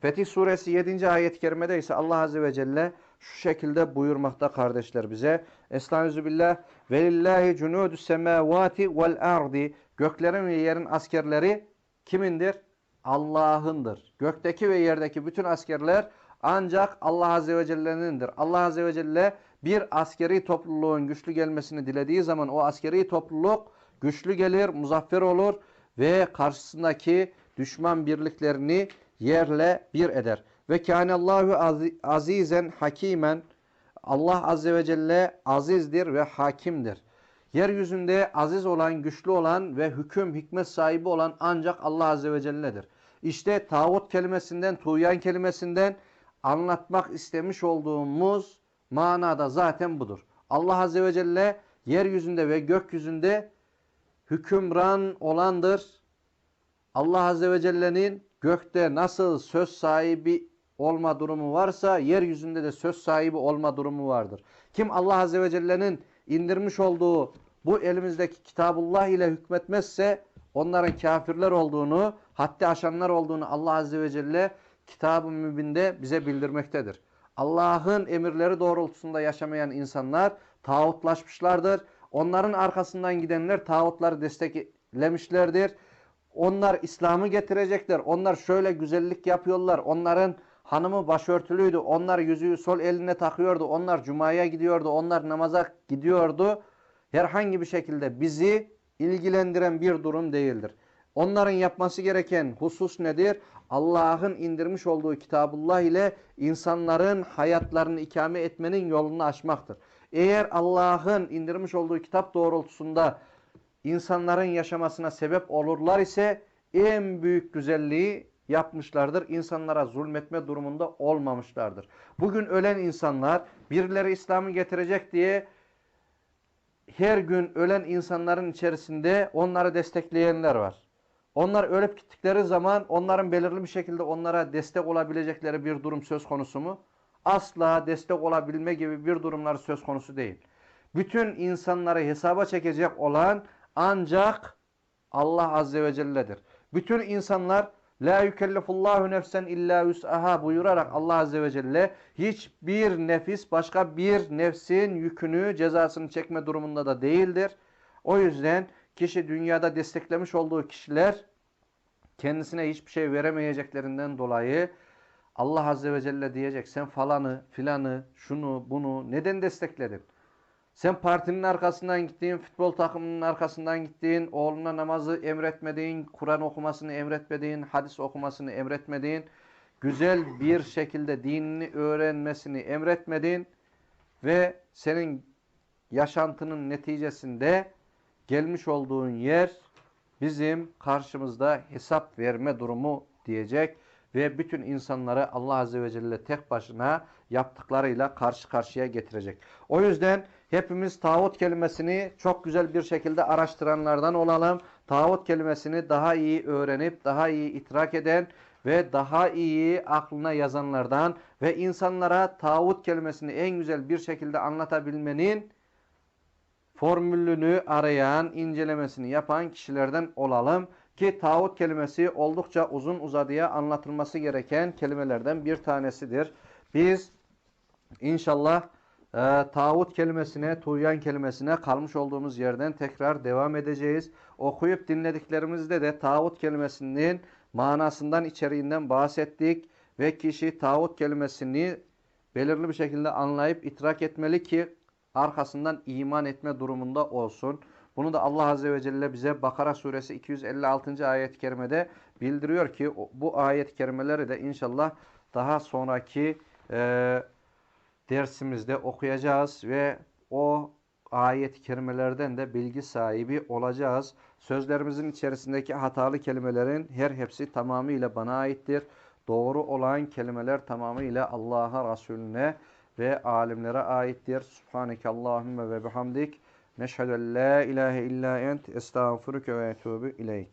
Fetih suresi 7. ayet-i kerimede ise Allah azze ve celle şu şekilde buyurmakta kardeşler bize. Estağfirullah. Velillahi cunudus semavati vel ardi. Göklerin ve yerin askerleri kimindir? Allah'ındır. Gökteki ve yerdeki bütün askerler ancak Allah Azze ve Celle'nindir. Allah Azze ve Celle bir askeri topluluğun güçlü gelmesini dilediği zaman o askeri topluluk güçlü gelir, muzaffer olur ve karşısındaki düşman birliklerini yerle bir eder. Ve kânallâhu azizen hakimen Allah Azze ve Celle azizdir ve hakimdir. Yeryüzünde aziz olan, güçlü olan ve hüküm, hikmet sahibi olan ancak Allah Azze ve Celle'dir. İşte tağut kelimesinden, tuğyan kelimesinden anlatmak istemiş olduğumuz manada zaten budur. Allah Azze ve Celle yeryüzünde ve gökyüzünde hükümran olandır. Allah Azze ve Celle'nin gökte nasıl söz sahibi olma durumu varsa yeryüzünde de söz sahibi olma durumu vardır. Kim Allah Azze ve Celle'nin indirmiş olduğu bu elimizdeki kitabullah ile hükmetmezse onların kafirler olduğunu, haddi aşanlar olduğunu Allah Azze ve Celle kitab-ı mübinde bize bildirmektedir. Allah'ın emirleri doğrultusunda yaşamayan insanlar tağutlaşmışlardır. Onların arkasından gidenler tağutları desteklemişlerdir. Onlar İslam'ı getirecekler. Onlar şöyle güzellik yapıyorlar. Onların hanımı başörtülüydü. Onlar yüzüğü sol eline takıyordu. Onlar cumaya gidiyordu. Onlar namaza gidiyordu. Herhangi bir şekilde bizi ilgilendiren bir durum değildir. Onların yapması gereken husus nedir? Allah'ın indirmiş olduğu kitabullah ile insanların hayatlarını ikame etmenin yolunu açmaktır. Eğer Allah'ın indirmiş olduğu kitap doğrultusunda insanların yaşamasına sebep olurlar ise en büyük güzelliği yapmışlardır. İnsanlara zulmetme durumunda olmamışlardır. Bugün ölen insanlar birileri İslam'ı getirecek diye her gün ölen insanların içerisinde onları destekleyenler var. Onlar ölüp gittikleri zaman onların belirli bir şekilde onlara destek olabilecekleri bir durum söz konusu mu? Asla destek olabilme gibi bir durumlar söz konusu değil. Bütün insanları hesaba çekecek olan ancak Allah Azze ve Celle'dir. Bütün insanlar La yükellifullahu nefsen illa yus'aha buyurarak Allah Azze ve Celle hiçbir nefis başka bir nefsin yükünü cezasını çekme durumunda da değildir. O yüzden kişi dünyada desteklemiş olduğu kişiler kendisine hiçbir şey veremeyeceklerinden dolayı Allah Azze ve Celle diyecek sen falanı filanı şunu bunu neden destekledin? Sen partinin arkasından gittiğin, futbol takımının arkasından gittiğin, oğluna namazı emretmediğin, Kur'an okumasını emretmediğin, hadis okumasını emretmediğin, güzel bir şekilde dinini öğrenmesini emretmediğin ve senin yaşantının neticesinde gelmiş olduğun yer bizim karşımızda hesap verme durumu diyecek ve bütün insanları Allah Azze ve Celle tek başına yaptıklarıyla karşı karşıya getirecek. O yüzden hepimiz tağut kelimesini çok güzel bir şekilde araştıranlardan olalım. Tağut kelimesini daha iyi öğrenip daha iyi itrak eden ve daha iyi aklına yazanlardan ve insanlara tağut kelimesini en güzel bir şekilde anlatabilmenin formülünü arayan, incelemesini yapan kişilerden olalım. Ki tağut kelimesi oldukça uzun uzadıya anlatılması gereken kelimelerden bir tanesidir. Biz inşallah e, tağut kelimesine, tuğyan kelimesine kalmış olduğumuz yerden tekrar devam edeceğiz. Okuyup dinlediklerimizde de tağut kelimesinin manasından, içeriğinden bahsettik. Ve kişi tağut kelimesini belirli bir şekilde anlayıp itrak etmeli ki arkasından iman etme durumunda olsun. Bunu da Allah Azze ve Celle bize Bakara suresi 256. ayet-i kerimede bildiriyor ki bu ayet-i kerimeleri de inşallah daha sonraki e, dersimizde okuyacağız ve o ayet-i kerimelerden de bilgi sahibi olacağız. Sözlerimizin içerisindeki hatalı kelimelerin her hepsi tamamıyla bana aittir. Doğru olan kelimeler tamamıyla Allah'a, Resulüne ve alimlere aittir. Subhaneke Allahümme ve bihamdik. Neşhedü en la ilahe illa ent estağfuruke ve etûbü ileyk.